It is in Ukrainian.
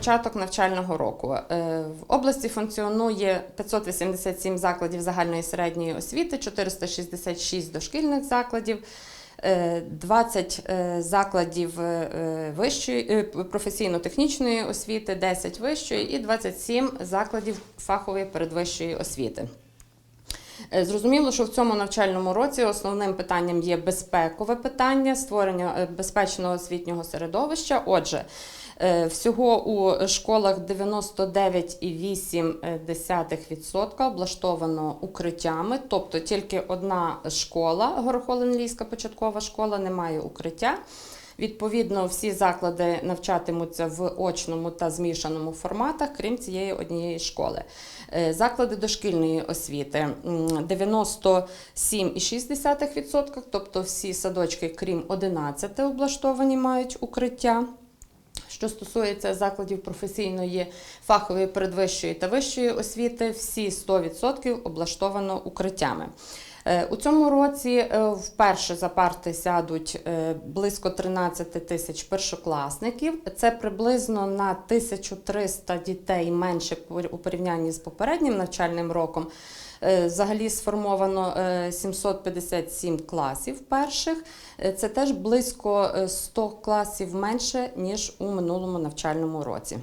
початок навчального року. Е, В області функціонує 587 закладів загальної середньої освіти, 466 дошкільних закладів. е, 20 е, закладів е, вищої е, професійно-технічної освіти, 10 вищої і 27 закладів фахової передвищої освіти. Е, Зрозуміло, що в цьому навчальному році основним питанням є безпекове питання створення е, безпечного освітнього середовища. Отже, е, всього у школах 99,8% облаштовано укриттями, тобто тільки одна школа, Горохолин-Львівська початкова школа, не має укриття. Відповідно, всі заклади навчатимуться в очному та змішаному форматах, крім цієї однієї школи. Е, Заклади дошкільної освіти 97,6%, тобто всі садочки, крім 11, облаштовані мають укриття. Що стосується закладів професійної, фахової, передвищої та вищої освіти, всі 100% облаштовано укриттями. Е, У цьому році е, вперше за парти сядуть е, близько 13 тисяч першокласників. Це приблизно на 1300 дітей менше у порівнянні з попереднім навчальним роком. Взагалі сформовано е, 757 класів перших. Це теж близько е, 100 класів менше ніж у минулому навчальному році.